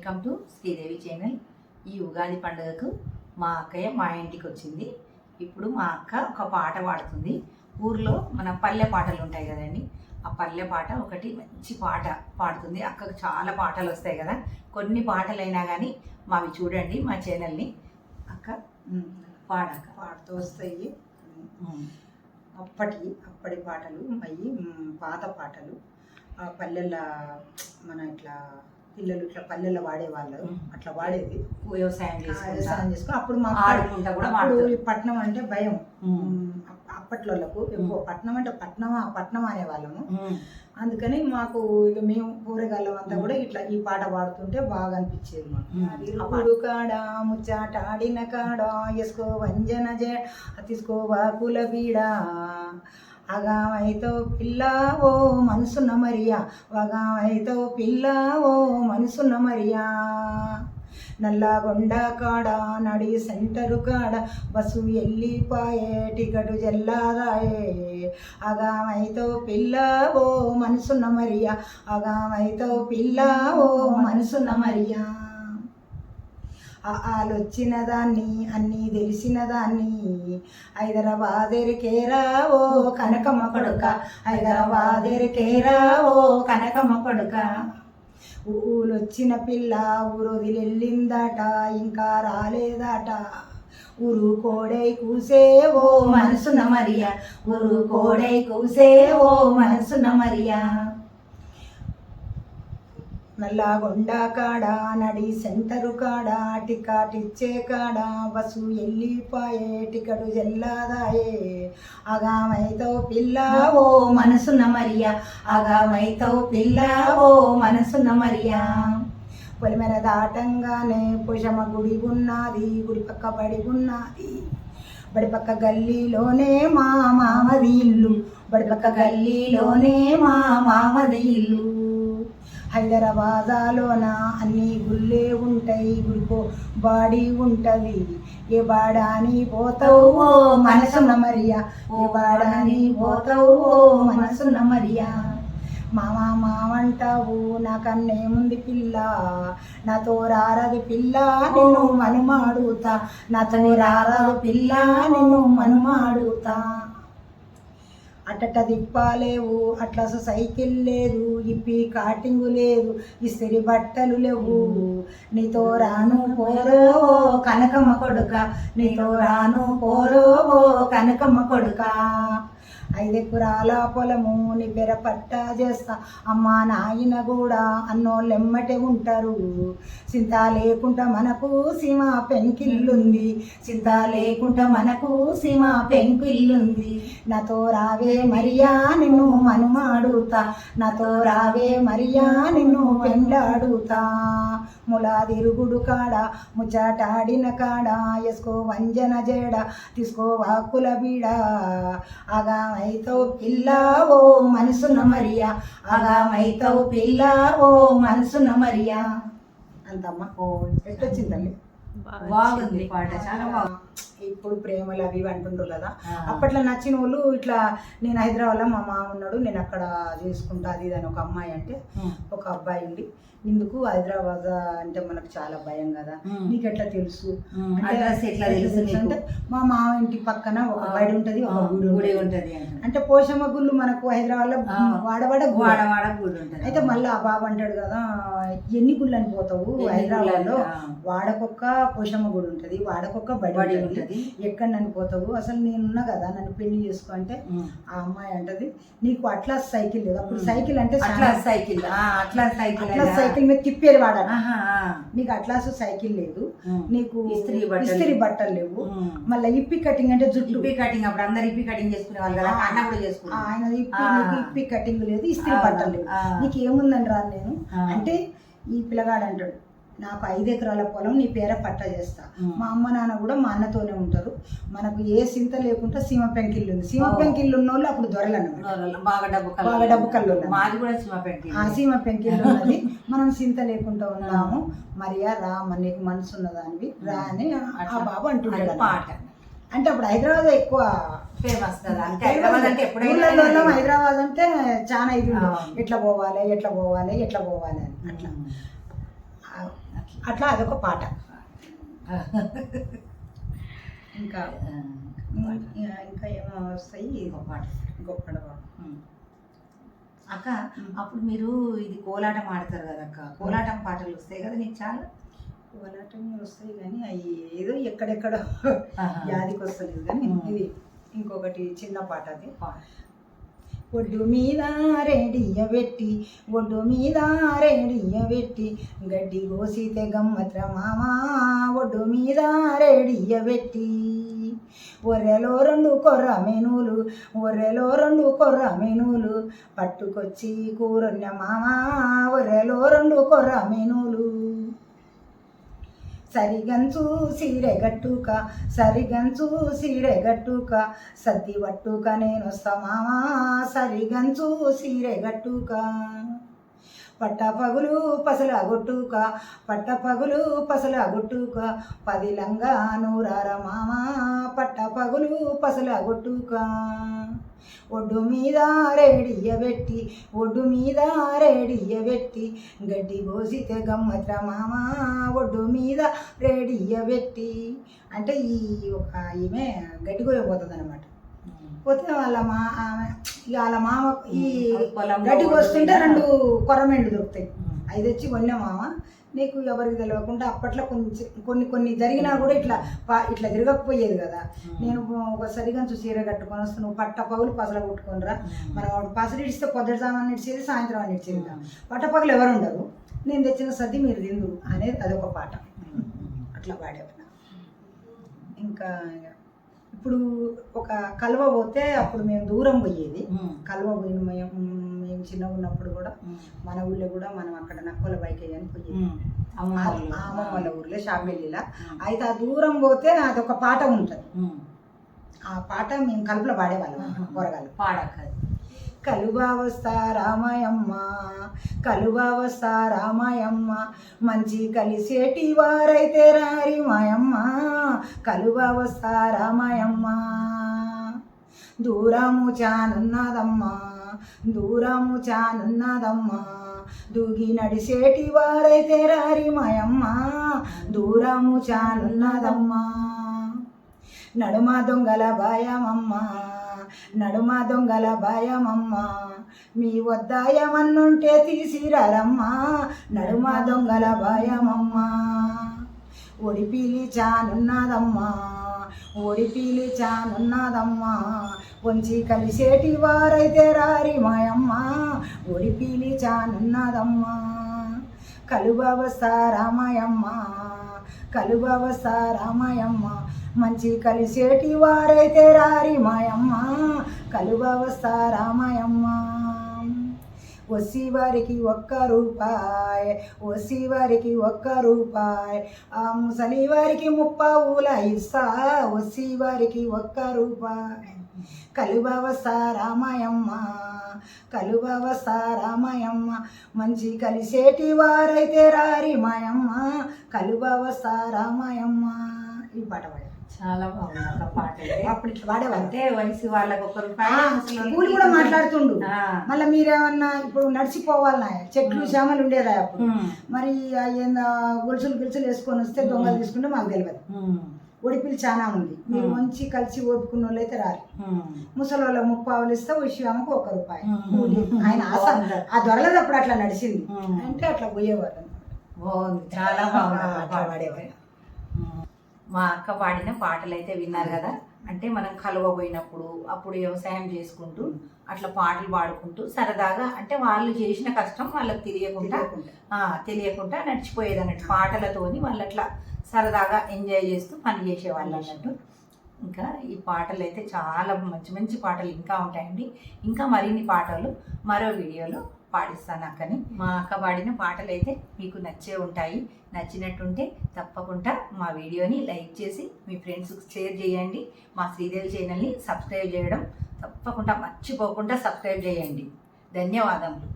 Welcome to Sridevi channel ఈ ఉగాది పండుగకు మా అక్కయ్య మా ఇంటికి వచ్చింది. ఇప్పుడు మా అక్క ఒక పాట పాడుతుంది. ఊర్లో మన పల్లె పాటలు ఉంటాయి కదండి. ఆ పల్లె పాట ఒకటి మంచి పాట పాడుతుంది. అక్కకు చాలా పాటలు వస్తాయి కదా. కొన్ని పాటలైనా కానీ మావి చూడండి మా ఛానల్ని అక్క ఉమ్, పాడక్క. పాడుతూ వస్తాయి. అప్పటి అప్పటి పాటలు అవి పాత పాటలు. ఆ పల్లెల మన ఇట్లా పిల్లలు ఇట్లా పల్లెల్లో వాడేవాళ్ళు. అట్లా వాడేది. వ్యవసాయం వ్యవసాయం చేసుకుని అప్పుడు మా ఆడుకుంటా కూడా పట్నం అంటే భయం. అప్పట్లోళ్ళకు ఎక్కువ పట్నం అంటే పట్నమా పట్నం అనేవాళ్ళము. అందుకని మాకు ఇక మేము కూరగాయలం అంతా కూడా ఇట్లా ఈ పాట పాడుతుంటే బాగా అనిపించేది మాకు. కాడ ముచ్చాట ఆడిన కాడ ఎసుకో వంజన జే తీసుకో వాకుల బీడ అగామైతో పిల్ల ఓ మనసున్న మరియా. వగామైతో పిల్ల ఓ మనసున్న మరియా. నల్లగొండ కాడ నడి సెంటరు కాడ బస్సు ఎల్లిపాయే టికెట్ జల్లాదాయే. అగామైతో పిల్ల ఓ మనసున్న మరియా. అగామైతో పిల్ల ఓ మనసున్న మరియా. ఆలొచ్చిన దాన్ని అన్నీ తెలిసిన దాన్ని. హైదరాబాదేరికేరా ఓ కనకమ్మ కొడుక. హైదరాబాదేరికేరా ఓ కనకమ్మ కొడుక. ఊలొచ్చిన పిల్ల ఊరు వదిలెళ్ళిందట ఇంకా రాలేదట. ఊరు కోడై కూసే ఓ మనసున మరియా. ఊరు కోడై కూసే ఓ మనసున మరియా. నల్లగొండ కాడ నడి సెంటరు కాడ టికెట్ ఇచ్చే కాడ బస్సు ఎల్లిపాయే టికెట్ జల్లాదాయే. అగామైతో పిల్ల ఓ మనసున్న మరియా. అగామైతో పిల్ల ఓ మనసున్న మరియా. పొలిమెర దాటంగానే పుషమ గుడి ఉన్నది గుడి పక్క బడి ఉన్నది బడిపక్క గల్లీలోనే మా మామది ఇల్లు. బడిపక్క గల్లీలోనే మా మామది ఇల్లు. హైదరాబాదాలోన అన్ని గుళ్ళే ఉంటాయి గుడికో బాడీ ఉంటది. ఏ బాడాని పోతావు ఓ మనసున్న మరియా? ఏ బాడాని పోతావు ఓ మనసున్న మరియా? మామ మామంటావు నాకన్నేముంది పిల్ల నాతో రారది పిల్ల నిన్ను మనుమాడుతా. నాతో రారదు పిల్ల నిన్ను మనుమాడుతా. అట్టట దిప్పాలేవు అట్లా సైకిల్ లేదు ఇప్పి కాటింగు లేదు ఇస్తిరి బట్టలు లేవు. నీతో రాను పోరో ఓ కనకమ్మ కొడుక నీతో రాను పోరో ఓ కనకమ్మ కొడుకా. ఐదెకురాల పొలము నీ పెర పట్టా చేస్తా. అమ్మా నాయన కూడా అన్నోళ్ళెమ్మటే ఉంటారు. చింత లేకుండా మనకు సీమ పెంకిల్లుంది. చింత లేకుండా మనకు సీమ పెంకిల్లుంది. నాతో రావే మరియా నిన్ను మనుమాడుతా. నాతో రావే మరియా నిన్ను పెండాడుతా ములా తిరుగుడు కాడ ముచ్చటాడిన కాడ ఎసుకో వంజన జేడ తీసుకో వాకుల బీడ. అగామైతో పిల్ల ఓ మనసున్న మరియా అగామైతో పిల్ల ఓ మనసున్న మరియా. అంతమ్మా ఓ, ఎట్టొచ్చిందండి? బాగుంది పాట చాలా బాగుంది. ఇప్పుడు ప్రేమలు అవి అంటుండ్రు కదా. అప్పట్లో నచ్చిన వాళ్ళు ఇట్లా నేను హైదరాబాద్లో మా మామ ఉన్నాడు నేను అక్కడ చేసుకుంటా అది ఇది అని ఒక అమ్మాయి అంటే ఒక అబ్బాయి ఉండి ఇందుకు హైదరాబాద్ అంటే మనకు చాలా భయం కదా. నీకు ఎట్లా తెలుసు అంటే మా మామ ఇంటి పక్కన ఒక బడి ఉంటది ఒక గుడి ఉంటది. అంటే పోషమ్మ గుళ్ళు మనకు హైదరాబాద్లో. వాడవాడ గుడి. వాడ వాడ గుడి ఉంటది అయితే మళ్ళీ ఆ బాబు అంటాడు కదా ఎన్ని గుళ్ళు అని పోతావు హైదరాబాద్లో గుళ్ళు? వాడకొక్క పోషమ్మ గుడి ఉంటది వాడకొక్క బడి ఉంటది ఎక్కడ నన్ను పోతావు అసలు నేనున్నా కదా నన్ను పెళ్ళి చేసుకో అంటే. ఆ అమ్మాయి అంటది నీకు అట్లా సైకిల్ లేదు అప్పుడు. సైకిల్ అంటే అట్లా సైకిల్ అట్లా సైకిల్ అట్లా. సైకిల్ మీద తిప్పేది ఆ. నీకు అట్లాస్ సైకిల్ లేదు. నీకు ఇస్త్రీ బట్టలు. ఇస్త్రీ బట్టలు లేవు. మళ్ళీ ఇప్పి కటింగ్ అంటే జుట్టు ఇప్పి కటింగ్ అప్పుడు అందరు ఇప్పి కటింగ్ చేసుకునే వాళ్ళు కదా. అన్న కూడా ఆయన ఇప్పి ఇప్పి కటింగ్ లేదు ఇస్త్రీ బట్టలు లేవు. నీకు ఏముందని రాను నేను. అంటే ఈ పిల్లగాడు అంటాడు నాకు ఐదు ఎకరాల పొలం నీ పేర పట్ట చేస్తా. మా. అమ్మ నాన్న కూడా మా అన్నతోనే ఉంటారు. మనకు ఏ సింత లేకుండా సీమ పెంకిల్లు ఉంది సీమ. పెంకిల్లు ఉన్న వాళ్ళు అప్పుడు దొరలు అన్నమాట దొరలు, బాగా డబ్బు బాగా డబ్బు కళ్ళు. మాది కూడా పెట్టి ఆ సీమ పెంకిల్లు ఉన్నది మనం సింత లేకుండా ఉన్నాము. మరియా రా మన నీకు మనసు ఉన్నదానివి రా అని ఆ బాబు అన్నమాట. పాట. అంటే అప్పుడు హైదరాబాద్ ఎక్కువ ఫేమస్ కదా. అంటే హైదరాబాద్ అంటే ఎప్పుడైనా హైదరాబాద్ అంటే చాలా ఇది. ఎట్లా పోవాలి ఎట్లా పోవాలి ఎట్లా పోవాలి అని. అట్లా. అట్లా అదొక పాట. ఇంకా ఇంకా ఏమో వస్తాయి. ఇంకో పాట. గొప్ప ఉమ్. అక్క అప్పుడు మీరు ఇది కోలాటం ఆడతారు కదా అక్క. కోలాటం పాటలు వస్తాయి కదా నీకు చాలా? కోలాటం వస్తాయి కానీ అవి ఏదో ఎక్కడెక్కడ. యాదికి వస్తలేదు కానీ. ఇది ఇంకొకటి చిన్న పాట అది. పాట. ఒడ్డు మీద రేడియ పెట్టి ఒడ్డు మీద రేడియ పెట్టి గడ్డి కోసితే గమ్మత్ర మామా ఒడ్డు మీద రేడియ పెట్టి ఒర్రెలో రెండు కొర్ర మెనులు ఒర్రెలో రెండు కొర్ర మెనులు పట్టుకొచ్చి కూరన్న మామా ఒర్రెలో రెండు కొర్ర మెనులు. సరిగంచు సీరె గట్టుక సరిగంచు సీరె గట్టుక సద్ది పట్టుక నేను వస్తా మామా సరిగంచు సీరెగట్టుక. పట్ట పగులు పసల గొట్టుక పట్ట పగులు పసల పది పదిలంగా నూరార మామా పట్ట పగులు పసల గొట్టుక. ఒడ్డు మీద రేడియ పెట్టి ఒడ్డు మీద రేడియ పెట్టి గడ్డి కోసితే గమ్మత్ర మామ ఒడ్డు మీద రేడియ పెట్టి అంటే ఈ ఒక ఈమె గడ్డి కోయపోతుంది అనమాట. పోతే వాళ్ళ మా ఆమె ఇక వాళ్ళ మామ ఈ గడ్డికి వస్తుంటే రెండు కొరమెండు దొరుకుతాయి. అది తెచ్చి కొన్న మామ నీకు ఎవరికి తెలియకుండా అప్పట్లో కొంచెం కొన్ని కొన్ని జరిగినా కూడా ఇట్లా ఇట్లా తిరగకపోయేది కదా. నేను ఒక సరిగంచు చీర కట్టుకొని వస్తే నువ్వు పట్ట పగులు పసల కొట్టుకొని రా. మనం పసలు ఇడిస్తే పొద్దుట సామాన్ ఇచ్చేది సాయంత్రం అని ఇచ్చేది పట్టపగలు ఎవరు ఉండరు. నేను తెచ్చిన సర్ది మీరు తిందు అనేది అదొక పాట అట్లా పాడేవాళ్ళం ఇంకా ఇప్పుడు ఒక కలువ పోతే అప్పుడు మేము దూరం పోయేది. కలువ పోయిన మేము మేము చిన్నగా ఉన్నప్పుడు కూడా. మన ఊళ్ళో కూడా మనం అక్కడ నక్కల బైక్ అని పోయేది ఉమ్. అమ్మ ఆ- వాళ్ళు. ఆ అమ్మమ్మ వాళ్ళ ఊర్లో షాపెల్లిలా. అయితే ఆ దూరం పోతే అదొక పాట ఉంటుంది. ఆ పాట మేము కలుపులో పాడేవాళ్ళం. కూరగాయలు పాడక్క కలుబావస్థ రామాయమ్మ కలుబావస్థ రామాయమ్మ మంచి కలిసేటి వారైతే రారి మాయమ్మ కలుబావస్థ రామాయమ్మ. దూరము చానున్నదమ్మా దూరము చానున్నదమ్మా. దూగి నడిసేటి వారైతే రారి మాయమ్మ దూరము చానున్నదమ్మా. నడుమ దొంగల భయమమ్మ నడుమ దొంగల భయమమ్మ. మీ వద్దాయమన్నుంటే తీసిరారమ్మా నడుమ దొంగల భయమమ్మా. ఒడిపిలి చానున్నదమ్మా ఒడిపిలి చానున్నదమ్మా వంచి కలిసేటి వారైతే రారి మాయమ్మ ఒడిపిలి చానున్నదమ్మా కలుబవస్థ రామాయమ్మ కలుబవస్థ రామాయమ్మ మంచి కలిసేటి వారైతే రారి మాయమ్మ కలుబవస్థ రామాయమ్మ వసి వారికి ఒక్క రూపాయి వసి వారికి ఒక్క రూపాయి. ఆ ముసలి వారికి ముప్పావుల ఇస్తా వసి వారికి ఒక్క రూపాయి. కలుబవ సారామయమ్మ కలుబవ సారామయమ్మ మంచి కలిసేటి వారైతే రారి మాయమ్మ కలుబవ సారామయమ్మ ఈ పాట పాడారు చాలా బాగుంది అక్క పాట. అప్పుడు పాడేవాళ్ళు అంటే వయసు వాళ్ళకి ఒక ఆ, రూపాయి ముసలోళ్ళకి స్కూల్ కూడా మాట్లాడుతుండు. మళ్ళీ మీరేమన్నా ఇప్పుడు నడిచిపోవాలన్నా చెట్లు శ్యామలు ఉండేదా అప్పుడు. మరి గొలుసులు గొలుసులు వేసుకొని వస్తే దొంగలు తీసుకుంటే మాకు తెలియదు. ఒడిపిల్ చాలా ఉంది మీరు. మంచి కలిసి ఓపుకున్న వాళ్ళు అయితే రారు. ముసలి వాళ్ళ ముప్పావులు ఇస్తే విషయానికి ఒక రూపాయి. ఆయన ఆశ. ఆ దొరలది అప్పుడు అట్లా నడిచింది. అంటే అట్లా పోయేవారు బాగుంది చాలా బాగుంది పాడేవారు. మా అక్క పాడిన పాటలు అయితే విన్నారు కదా? అంటే మనం కలువ పోయినప్పుడు అప్పుడు వ్యవసాయం చేసుకుంటూ అట్లా పాటలు పాడుకుంటూ సరదాగా అంటే వాళ్ళు చేసిన కష్టం వాళ్ళకి తెలియకుండా తెలియకుండా. నడిచిపోయేది అన్నట్టు పాటలతోని వాళ్ళు అట్లా సరదాగా ఎంజాయ్ చేస్తూ పని చేసేవాళ్ళు అన్నట్టు. ఇంకా ఈ పాటలు అయితే చాలా మంచి మంచి పాటలు ఇంకా ఉంటాయండి. ఇంకా మరిన్ని పాటలు మరో వీడియోలో పాడిస్తాను అక్కని. మా అక్క పాడిన పాటలు అయితే మీకు నచ్చే ఉంటాయి. నచ్చినట్టుంటే తప్పకుండా మా వీడియోని లైక్ చేసి మీ ఫ్రెండ్స్కి షేర్ చేయండి. మా శ్రీదేవి ఛానల్ని సబ్స్క్రైబ్ చేయడం తప్పకుండా మర్చిపోకుండా సబ్స్క్రైబ్ చేయండి. ధన్యవాదములు.